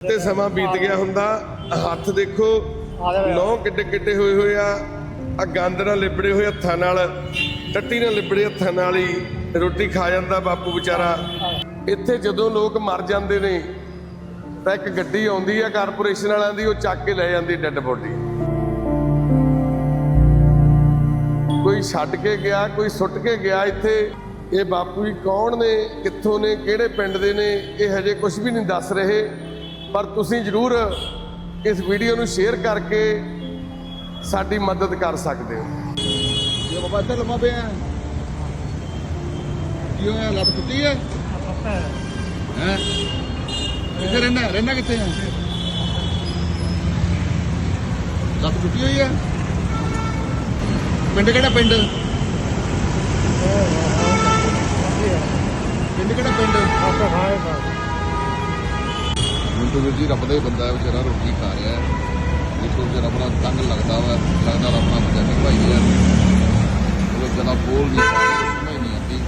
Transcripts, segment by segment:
ਤੇ ਸਮਾਂ ਬੀਤ ਗਿਆ ਹੁੰਦਾ। ਹੱਥ ਦੇਖੋ ਨੌ ਕਿੱਡੇ ਕਿੱਡੇ ਹੋਏ ਹੋਏ ਆ। ਆ ਗੰਦ ਨਾਲ ਲਿਬੜੇ ਹੋਏ ਹੱਥਾਂ ਨਾਲ, ਟੱਟੀ ਨਾਲ ਲਿਬੜੇ ਹੱਥਾਂ ਨਾਲ ਹੀ ਰੋਟੀ ਖਾ ਜਾਂਦਾ ਬਾਪੂ ਵਿਚਾਰਾ। ਇੱਥੇ ਜਦੋਂ ਲੋਕ ਮਰ ਜਾਂਦੇ ਨੇ, ਤਾਂ ਇੱਕ ਗੱਡੀ ਆਉਂਦੀ ਆ ਕਾਰਪੋਰੇਸ਼ਨ ਵਾਲਿਆਂ ਦੀ, ਉਹ ਚੱਕ ਕੇ ਲੈ ਜਾਂਦੀ ਡੈੱਡ ਬੋਡੀ। ਕੋਈ ਛੱਡ ਕੇ ਗਿਆ, ਕੋਈ ਸੁੱਟ ਕੇ ਗਿਆ ਇੱਥੇ। ਇਹ ਬਾਪੂ ਜੀ ਕੌਣ ਨੇ, ਕਿੱਥੋਂ ਨੇ, ਕਿਹੜੇ ਪਿੰਡ ਦੇ ਨੇ, ਇਹ ਹਜੇ ਕੁਝ ਵੀ ਨਹੀਂ ਦੱਸ ਰਹੇ। ਪਰ ਤੁਸੀਂ ਜਰੂਰ ਇਸ ਵੀਡੀਓ ਨੂੰ ਸ਼ੇਅਰ ਕਰਕੇ ਸਾਡੀ ਮਦਦ ਕਰ ਸਕਦੇ ਹੋ। ਇਹ ਬਾਬਾ ਇੱਥੇ ਲੰਮਾ ਪਿਆ ਹੈ। ਕੀ ਹੋਇਆ? ਲੱਤ ਟੁੱਟੀ ਹੈ? ਹੈ? ਕਿੱਥੇ ਰਹਿਣਾ ਰਹਿਣਾ ਕਿੱਥੇ ਹੈ? ਲੱਤ ਟੁੱਟੀ ਹੋਈ ਹੈ? ਪਿੰਡ ਕਿਹੜਾ ਪਿੰਡ? ਪਿੰਡ ਕਿਹੜਾ ਪਿੰਡ? ਵੀਰ ਜੀ ਰੱਬ ਦਾ ਹੀ ਬੰਦਾ ਹੈ ਵਿਚਾਰਾ ਰੋਟੀ ਖਾ ਰਿਹਾ ਹੈ। ਦੇਖੋ ਵਿਚਾਰਾ ਆਪਣਾ ਤੰਗ ਲੱਗਦਾ ਵਾ ਲੱਗਦਾ ਆਪਣਾ ਪੰਜਾਬੀ ਭਾਈ ਹੈ ਉਹ ਜਨਾ ਬੋਲ ਨਹੀਂ ਪਾਉਂਦਾ ਸਮਝ ਨਹੀਂ ਆਉਂਦੀ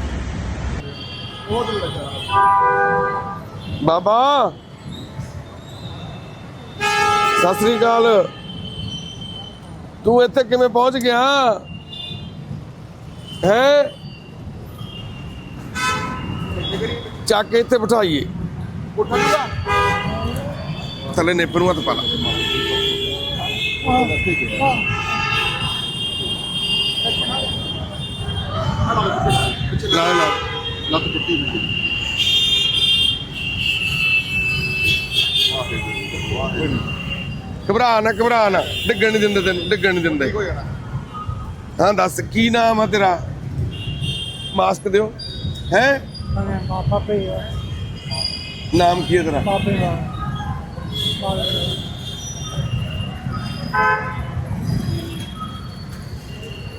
ਬਾਬਾ! ਸਤਿ ਸ੍ਰੀ ਅਕਾਲ। ਤੂੰ ਇੱਥੇ ਕਿਵੇਂ ਪਹੁੰਚ ਗਿਆ? ਹੈ? ਚੱਕ ਕੇ ਇੱਥੇ ਬਿਠਾਈਏ। ਉੱਠ ਗਿਆ ਥੱਲੇ ਨੇਪ ਨੂੰ ਹੱਥ ਪਾ ਲਾ। ਲਾ ਲਾ। ਲੱਤ ਟੁੱਟੀ ਹੋਈ। ਹੈ ਘਬਰਾ ਨਾ ਘਬਰਾ ਨਾ। ਡਿੱਗਣ ਨਹੀਂ ਦਿੰਦੇ ਤੈਨੂੰ ਡਿੱਗਣ ਨਹੀਂ ਦਿੰਦੇ। ਹੋ ਦੱਸ ਕੀ ਨਾਮ ਆ ਤੇਰਾ? ਮਾਸਕ ਦਿਓ। ਹੈ? ਨਾਮ ਕੀ ਹੈ ਤੇਰਾ? ਦਾ।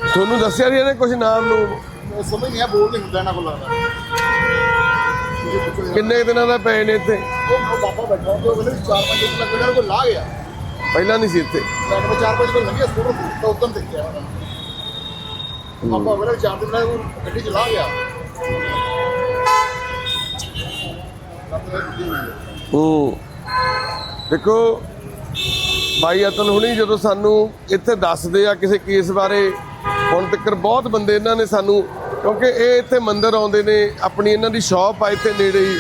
ਤੁਹਾਨੂੰ ਦੱਸਿਆ ਨਹੀਂ ਇਹਨੇ ਕੁਝ ਨਾਮ ਨੂੰ? ਸਮਝ ਨਹੀਂ ਆ ਬੋਲ ਨਹੀਂ ਹੁੰਦਾ ਇਹਨਾਂ ਕੋਲ। ਲੱਗਦਾ। ਕਿੰਨੇ ਦਿਨਾਂ ਦਾ ਪਏ ਨੇ ਇੱਥੇ? ਉਹ ਉਹ ਬਾਬਾ ਬੈਠਾ ਉਹ ਕਹਿੰਦੇ ਵੀ ਚਾਰ ਪੰਜ ਦਿਨ ਲੱਗ ਉਹਨਾਂ ਕੋਲ ਲਾ ਗਿਆ। ਪਹਿਲਾਂ ਨਹੀਂ ਸੀ ਇੱਥੇ। ਸਾਡੇ ਕੋਲ ਚਾਰ ਪੰਜ ਦਿਨ ਲੱਗੇ ਸਕੂਟਰ ਤਾਂ ਉਦੋਂ ਦੇਖਿਆ। ਬਾਬਾ ਕਹਿੰਦਾ ਚਾਰ ਦਿਨ ਲੱਗੇ ਉਹ ਗੱਡੀ ਚਲਾ ਗਿਆ। ਲੱਤ ਟੁੱਟੀ ਹੋਈ ਹੈ ਹੂੰ ਦੇਖੋ, ਭਾਈ ਅਤਲ ਹੁਣੀ ਜਦੋਂ ਸਾਨੂੰ ਇੱਥੇ ਦੱਸਦੇ ਆ ਕਿਸੇ ਕੇਸ ਬਾਰੇ, ਹੁਣ ਤੱਕ ਬਹੁਤ ਬੰਦੇ ਇਹਨਾਂ ਨੇ ਸਾਨੂੰ, ਕਿਉਂਕਿ ਇਹ ਇੱਥੇ ਮੰਦਿਰ ਆਉਂਦੇ ਨੇ, ਆਪਣੀ ਇਹਨਾਂ ਦੀ ਸ਼ਾਪ ਆ ਇੱਥੇ ਨੇੜੇ ਹੀ।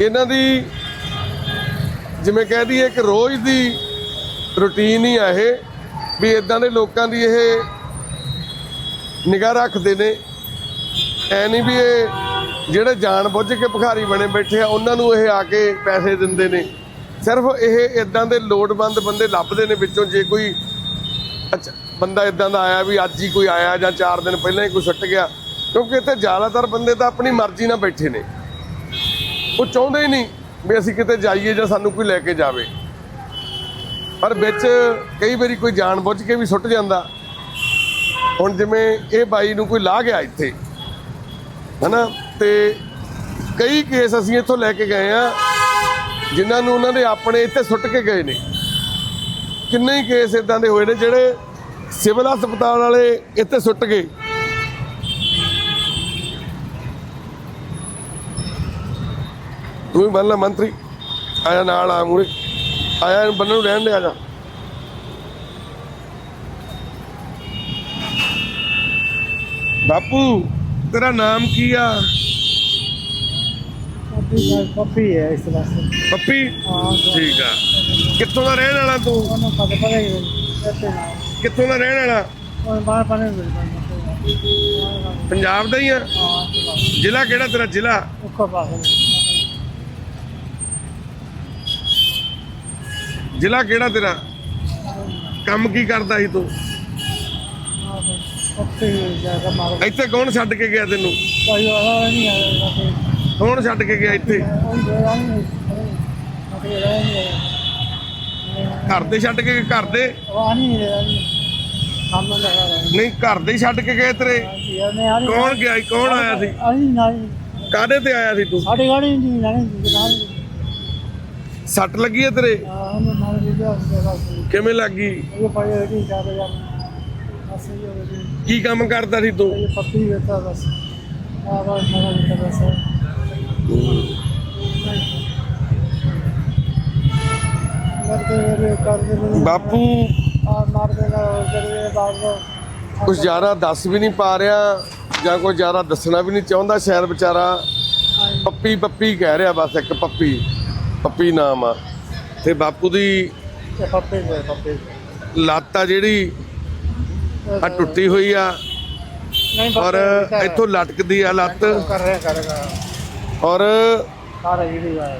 ਇਹਨਾਂ ਦੀ ਜਿਵੇਂ ਕਹਿ ਦਈਏ ਇੱਕ ਰੋਜ਼ ਦੀ ਰੁਟੀਨ ਹੀ ਆ ਇਹ, ਵੀ ਇਦਾਂ ਦੇ ਲੋਕਾਂ ਦੀ ਇਹ ਨਿਗਾਹ ਰੱਖਦੇ ਨੇ। ਐ ਨਹੀਂ ਵੀ ਇਹ ਜਿਹੜੇ ਜਾਣ ਬੁੱਝ ਕੇ ਭਿਖਾਰੀ ਬਣੇ ਬੈਠੇ ਆ, ਉਹਨਾਂ ਨੂੰ ਇਹ ਆ ਕੇ ਪੈਸੇ ਦਿੰਦੇ ਨੇ। ਸਿਰਫ ਇਹ ਇਦਾਂ ਦੇ ਲੋੜਵੰਦ ਬੰਦੇ ਲੱਭਦੇ ਨੇ ਵਿੱਚੋਂ ਜੇ ਕੋਈ ਅੱਛਾ, ਬੰਦਾ ਇਦਾਂ ਦਾ ਆਇਆ ਵੀ ਅੱਜ ਹੀ ਕੋਈ ਆਇਆ ਜਾਂ 4 ਦਿਨ ਪਹਿਲਾਂ ਹੀ ਕੋਈ ਸੁੱਟ ਗਿਆ, ਕਿਉਂਕਿ ਇੱਥੇ ਜ਼ਿਆਦਾਤਰ ਬੰਦੇ ਤਾਂ ਆਪਣੀ ਮਰਜ਼ੀ ਨਾਲ ਬੈਠੇ ਨੇ। ਉਹ ਚਾਹੁੰਦੇ ਹੀ ਨਹੀਂ ਵੀ ਅਸੀਂ ਕਿਤੇ ਜਾਈਏ ਜਾਂ ਸਾਨੂੰ ਕੋਈ ਲੈ ਕੇ ਜਾਵੇ। ਪਰ ਵਿੱਚ ਕਈ ਵਾਰੀ ਕੋਈ ਜਾਣ ਬੁੱਝ ਕੇ ਵੀ ਸੁੱਟ ਜਾਂਦਾ। ਹੁਣ ਜਿਵੇਂ ਇਹ ਬਾਈ ਨੂੰ ਕੋਈ ਲਾ ਗਿਆ ਇੱਥੇ, ਹਨਾ? ਤੇ ਕਈ ਕੇਸ ਅਸੀਂ ਇੱਥੋਂ ਲੈ ਕੇ ਗਏ ਆ। ਜਿਨ੍ਹਾਂ ਨੂੰ ਉਹਨਾਂ ਦੇ ਆਪਣੇ ਇੱਥੇ ਸੁੱਟ ਕੇ ਗਏ ਨੇ। ਕਿੰਨੇ ਹੀ ਕੇਸ ਇਦਾਂ ਦੇ ਹੋਏ ਨੇ ਜਿਹੜੇ ਸਿਵਲ ਹਸਪਤਾਲ ਵਾਲੇ ਇੱਥੇ ਸੁੱਟ ਗਏ। ਤੂੰ ਵੀ ਬੰਨ ਲੈ ਮੰਤਰੀ। ਆਇਆ ਨਾਲ ਆ ਮੂਰੇ ਆਇਆ ਇਹਨੂੰ ਬੰਨਣ ਨੂੰ ਰਹਿਣ ਦੇ, ਆ ਜਾ। ਬਾਪੂ, ਤੇਰਾ ਨਾਮ ਕੀ ਆ? ਪਾਪੀ ਹੈ ਇਸ ਤਰ੍ਹਾਂ ਸੇ ਪੱਪੀ? ਹਾਂ ਠੀਕ ਆ। ਕਿੱਥੋਂ ਦਾ ਰਹਿਣ ਵਾਲਾ ਤੂੰ? ਉਹਨੂੰ ਪਤਾ ਪਤਾ ਹੀ ਇੱਥੇ ਨਾ ਕਿੱਥੋਂ ਦਾ ਰਹਿਣ ਵਾਲਾ? ਉਹ ਬਾਹਰ ਪਾਣੇ ਮਿਲ ਜਾਂਦਾ ਪੰਜਾਬ ਦਾ ਹੀ ਆ? ਹਾਂ ਜ਼ਿਲ੍ਹਾ ਕਿਹੜਾ ਤੇਰਾ? ਜ਼ਿਲ੍ਹਾ? ਉੱਕਾ ਪਾਸੇ ਜ਼ਿਲ੍ਹਾ ਕਿਹੜਾ ਤੇਰਾ? ਕੰਮ ਕੀ ਕਰਦਾ ਸੀ ਤੂੰ? ਹਾਂ ਇੱਥੇ ਕੌਣ ਛੱਡ ਕੇ ਗਿਆ ਤੈਨੂੰ? ਕੋਈ ਆਇਆ ਨਹੀਂ ਆਇਆ ਕੌਣ ਛੱਡ ਕੇ ਗਿਆ ਇੱਥੇ। ਘਰ ਦੇ ਛੱਡ ਕੇ ਘਰ ਦੇ? ਨਹੀਂ, ਘਰ ਦੇ ਛੱਡ ਕੇ ਗਏ ਤੇਰੇ। ਕੌਣ ਗਿਆ ਕੌਣ ਆਇਆ ਸੀ? ਅਸੀਂ ਤੇ ਆਇਆ ਸੀ ਤੂੰ? ਸਾਡੇ ਗਾੜੀ ਨਹੀਂ ਲੈਣੇ ਨਾਲ ਸੱਟ ਲੱਗੀ ਹੈ ਤੇਰੇ? ਕਿਵੇਂ ਲੱਗੀ ਇਹ ਕੀ ਕੰਮ ਕਰਦਾ ਸੀ ਤੂੰ? ਪੱਤੀ ਵੇਤਾ ਬਸ ਆ ਬਸ ਸਾਰਾ ਬਾਪੂ ਕੁਝ ਜ਼ਿਆਦਾ ਦੱਸ ਵੀ ਨਹੀਂ ਪਾ ਰਿਹਾ ਜਾਂ ਕੋਈ ਜ਼ਿਆਦਾ ਦੱਸਣਾ ਵੀ ਨਹੀਂ ਚਾਹੁੰਦਾ ਸ਼ਾਇਦ ਵਿਚਾਰਾ। ਪੱਪੀ ਪੱਪੀ ਕਹਿ ਰਿਹਾ ਬਸ ਇੱਕ ਪੱਪੀ। ਪੱਪੀ ਨਾਮ ਆ। ਤੇ ਬਾਪੂ ਦੀ ਪੱਪੇ ਲੱਤ ਆ ਜਿਹੜੀ ਆ ਟੁੱਟੀ ਹੋਈ ਆ। ਔਰ ਇੱਥੋਂ ਲਟਕਦੀ ਆ ਲੱਤ। ਕਰ ਰਿਹਾ ਕਰੇਗਾ ਔਰ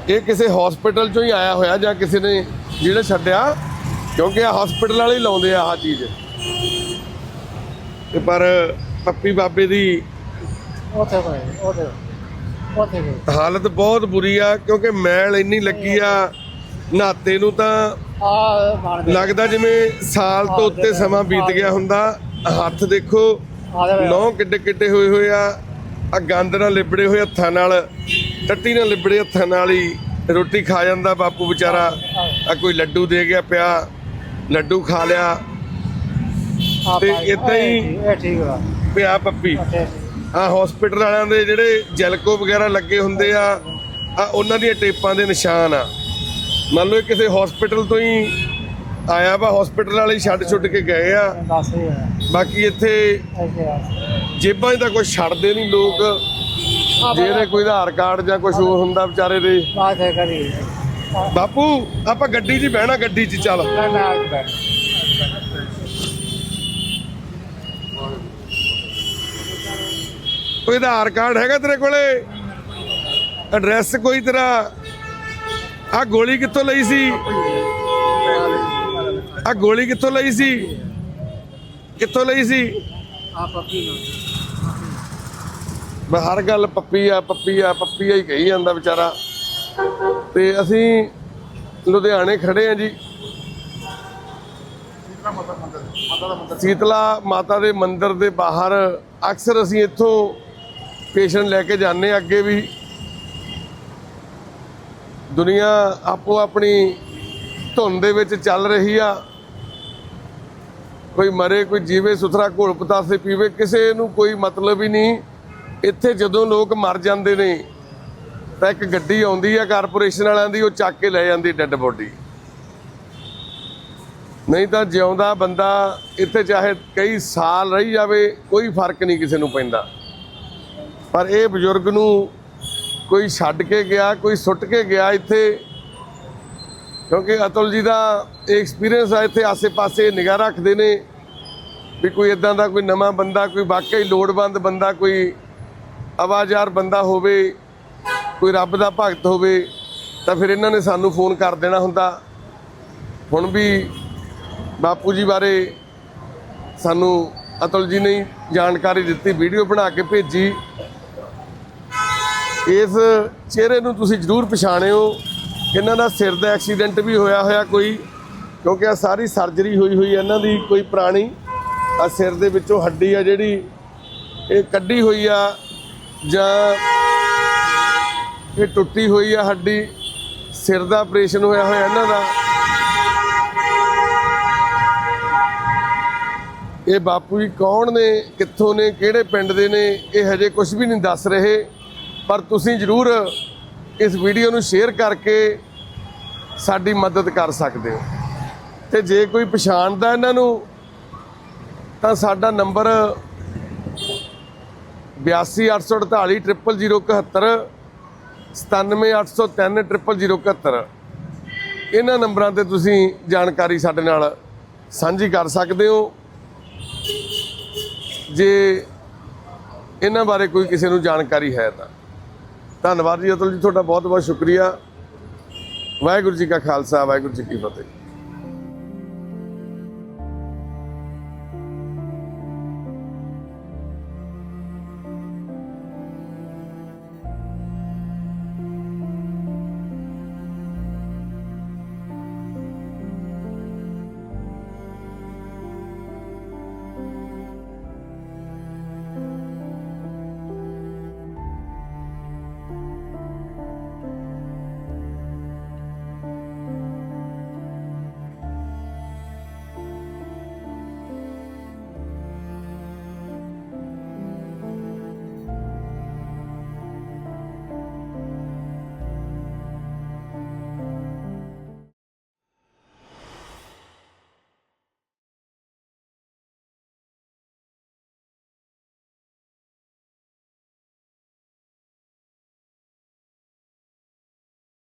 ਇਹ ਕਿਸੇ ਹਸਪੀਟਲ ਚੋਂ ਹੀ ਆਇਆ ਹੋਇਆ ਜਾਂ ਕਿਸੇ ਨੇ ਜਿਹੜਾ ਛੱਡਿਆ ਕਿਉਂਕਿ ਆ ਹਸਪੀਟਲ ਵਾਲੇ ਲਾਉਂਦੇ ਆ ਆਹ ਚੀਜ਼। ਤੇ ਪਰ ਪੱਪੀ ਬਾਬੇ ਦੀ ਉੱਥੇ ਗਏ ਉੱਥੇ ਉੱਥੇ ਗਏ। ਹਾਲਤ ਬਹੁਤ ਬੁਰੀ ਆ ਕਿਉਂਕਿ ਮੈਲ ਇੰਨੀ ਲੱਗੀ ਆ ਨਹਾਤੇ ਨੂੰ ਤਾਂ ਲੱਗਦਾ ਜਿਵੇਂ ਸਾਲ ਤੋਂ ਉੱਤੇ ਸਮਾਂ ਬੀਤ ਗਿਆ ਹੁੰਦਾ। ਹੱਥ ਦੇਖੋ ਨੌ ਕਿੱਡੇ ਕਿੱਡੇ ਹੋਏ ਹੋਏ ਆ। ਆ ਗੰਦ ਨਾਲ ਲਿਬੜੇ ਹੋਏ ਹੱਥਾਂ ਨਾਲ ਟੱਟੀ ਨਾਲ ਲਿਬੜੇ ਹੱਥਾਂ ਨਾਲ ਹੀ ਰੋਟੀ ਖਾ ਜਾਂਦਾ ਬਾਪੂ ਵਿਚਾਰਾ। ਆ ਕੋਈ ਲੱਡੂ ਦੇ ਗਿਆ ਪਿਆ ਲੱਡੂ ਖਾ ਲਿਆ। ਆ ਤੇ ਏਦਾਂ ਹੀ- ਠੀਕ ਵਾ ਪਿਆ ਪੱਪੀ। ਆ ਹਸਪੀਟਲ ਵਾਲਿਆਂ ਦੇ ਜਿਹੜੇ ਜੈਲਕੋ ਵਗੈਰਾ ਲੱਗੇ ਹੁੰਦੇ ਆ ਆ ਉਹਨਾਂ ਦੀਆਂ ਟੇਪਾਂ ਦੇ ਨਿਸ਼ਾਨ ਆ। ਮੰਨ ਲਓ ਕਿਸੇ ਹਸਪੀਟਲ ਤੋਂ ਹੀ ਆਇਆ ਵਾ ਹਸਪੀਟਲ ਵਾਲੇ ਛੱਡ ਛੁੱਟ ਕੇ ਗਏ ਆ। ਬਾਕੀ ਇੱਥੇ ਆ ਜੇਬਾਂ 'ਚ ਤਾਂ ਕੁਝ ਛੱਡਦੇ ਨਹੀਂ ਲੋਕ। ਜੇ ਇਹਦੇ ਕੋਈ ਆਧਾਰ ਕਾਰਡ ਜਾਂ ਕੁਝ ਹੋਰ ਹੁੰਦਾ ਵਿਚਾਰੇ ਦੇ। ਬਾਤ ਹੈ ਕਰੀ ਬਾਪੂ ਆਪਾਂ ਗੱਡੀ 'ਚ ਹੀ ਬਹਿਣਾ ਗੱਡੀ 'ਚ ਚੱਲ। ਨਾ ਨਾ ਕੋਈ ਆਧਾਰ ਕਾਰਡ ਹੈਗਾ ਤੇਰੇ ਕੋਲੇ? ਐਡਰੈਸ ਕੋਈ ਤੇਰਾ? ਆ ਗੋਲੀ ਕਿੱਥੋਂ ਲਈ ਸੀ? ਆ ਗੋਲੀ ਕਿੱਥੋਂ ਲਈ ਸੀ? ਕਿੱਥੋਂ ਲਈ ਸੀ? ਆ ਨੂੰ ਮੈਂ ਹਰ ਗੱਲ ਪੱਪੀ ਆ ਪੱਪੀ ਆ ਪੱਪੀ ਆ ਹੀ ਕਹੀ ਜਾਂਦਾ ਵਿਚਾਰਾ। ਤੇ ਅਸੀਂ ਲੁਧਿਆਣੇ ਖੜੇ ਆ ਜੀ। ਸੀਤਲਾ ਮਾਤਾ ਦੇ ਮੰਦਿਰ ਦੇ ਬਾਹਰ ਅਕਸਰ ਅਸੀਂ ਇੱਥੋਂ ਪੇਸ਼ੈਂਟ ਲੈ ਕੇ ਜਾਂਦੇ ਅੱਗੇ ਵੀ। ਦੁਨੀਆ ਆਪੋ ਆਪਣੀ ਧੁੰਨ ਦੇ ਵਿੱਚ ਚੱਲ ਰਹੀ ਆ। ਕੋਈ ਮਰੇ ਕੋਈ ਜੀਵੇ ਸੁਥਰਾ ਘੋਲ ਪਤਾਸੇ ਪੀਵੇ ਕਿਸੇ ਨੂੰ ਕੋਈ ਮਤਲਬ ਹੀ ਨਹੀਂ। ਇੱਥੇ ਜਦੋਂ ਲੋਕ ਮਰ ਜਾਂਦੇ ਨੇ, ਤਾਂ ਇੱਕ ਗੱਡੀ ਆਉਂਦੀ ਆ ਕਾਰਪੋਰੇਸ਼ਨ ਵਾਲਿਆਂ ਦੀ, ਉਹ ਚੱਕ ਕੇ ਲੈ ਜਾਂਦੀ ਡੈੱਡ ਬੋਡੀ। ਨਹੀਂ ਤਾਂ ਜਿਉਂਦਾ ਬੰਦਾ ਇੱਥੇ ਚਾਹੇ ਕਈ ਸਾਲ ਰਹੀ ਜਾਵੇ, ਕੋਈ ਫ਼ਰਕ ਨਹੀਂ ਕਿਸੇ ਨੂੰ ਪੈਂਦਾ। ਪਰ ਇਹ ਬਜ਼ੁਰਗ ਨੂੰ ਕੋਈ ਛੱਡ ਕੇ ਗਿਆ, ਕੋਈ ਸੁੱਟ ਕੇ ਗਿਆ ਇੱਥੇ, ਕਿਉਂਕਿ ਅਤੁਲ ਜੀ ਦਾ ਐਕਸਪੀਰੀਅੰਸ ਆ ਇੱਥੇ ਆਸੇ-ਪਾਸੇ ਨਿਗਾਹ ਰੱਖਦੇ ਨੇ ਵੀ ਕੋਈ ਇਦਾਂ ਦਾ ਕੋਈ ਨਵਾਂ ਬੰਦਾ, ਕੋਈ ਵਾਕਈ ਲੋੜਵੰਦ ਬੰਦਾ, ਕੋਈ ਆਵਾਜ਼ਾਰ ਬੰਦਾ ਹੋਵੇ, ਕੋਈ ਰੱਬ ਦਾ ਭਗਤ ਹੋਵੇ, ਤਾਂ ਫਿਰ ਇਹਨਾਂ ਨੇ ਸਾਨੂੰ ਫੋਨ ਕਰ ਦੇਣਾ ਹੁੰਦਾ। ਹੁਣ ਵੀ ਬਾਪੂ ਜੀ ਬਾਰੇ ਸਾਨੂੰ ਅਤਲ ਜੀ ਨੇ ਜਾਣਕਾਰੀ ਦਿੱਤੀ, ਵੀਡੀਓ ਬਣਾ ਕੇ ਭੇਜੀ। ਇਸ ਚਿਹਰੇ ਨੂੰ ਤੁਸੀਂ ਜ਼ਰੂਰ ਪਛਾਣਿਓ। ਇਹਨਾਂ ਦਾ ਸਿਰ ਦਾ ਐਕਸੀਡੈਂਟ ਵੀ ਹੋਇਆ ਹੋਇਆ ਕੋਈ, ਕਿਉਂਕਿ ਆ ਸਾਰੀ ਸਰਜਰੀ ਹੋਈ ਹੋਈ ਇਹਨਾਂ ਦੀ ਕੋਈ ਪੁਰਾਣੀ। ਆ ਸਿਰ ਦੇ ਵਿੱਚੋਂ ਹੱਡੀ ਆ ਜਿਹੜੀ, ਇਹ ਕੱਢੀ ਹੋਈ ਆ। ਜਾਂ ਇਹ ਟੁੱਟੀ ਹੋਈ ਆ ਹੱਡੀ, ਸਿਰ ਦਾ ਆਪਰੇਸ਼ਨ ਹੋਇਆ ਹੋਇਆ ਇਹਨਾਂ ਦਾ। ਇਹ ਬਾਪੂ ਜੀ ਕੌਣ ਨੇ, ਕਿੱਥੋਂ ਨੇ, ਕਿਹੜੇ ਪਿੰਡ ਦੇ ਨੇ, ਇਹ ਹਜੇ ਕੁਝ ਵੀ ਨਹੀਂ ਦੱਸ ਰਹੇ। ਪਰ ਤੁਸੀਂ ਜਰੂਰ ਇਸ ਵੀਡੀਓ ਨੂੰ ਸ਼ੇਅਰ ਕਰਕੇ ਸਾਡੀ ਮਦਦ ਕਰ ਸਕਦੇ ਹੋ। ਤੇ ਜੇ ਕੋਈ ਪਛਾਣਦਾ ਇਹਨਾਂ ਨੂੰ, ਤਾਂ ਸਾਡਾ ਨੰਬਰ 8284800071 97803 ਇਹਨਾਂ ਨੰਬਰਾਂ ਤੇ ਤੁਸੀਂ ਜਾਣਕਾਰੀ ਸਾਡੇ ਨਾਲ ਸਾਂਝੀ ਕਰ ਸਕਦੇ ਹੋ। ਜੇ ਇਹਨਾਂ ਬਾਰੇ ਕੋਈ ਕਿਸੇ ਨੂੰ ਜਾਣਕਾਰੀ ਹੈ ਤਾਂ। ਧੰਨਵਾਦ ਜੀ ਅਤਲ ਜੀ, ਤੁਹਾਡਾ ਬਹੁਤ ਬਹੁਤ ਸ਼ੁਕਰੀਆ। ਵਾਹਿਗੁਰੂ ਜੀ ਕਾ ਖਾਲਸਾ, ਵਾਹਿਗੁਰੂ ਜੀ ਕੀ ਫਤਿਹ।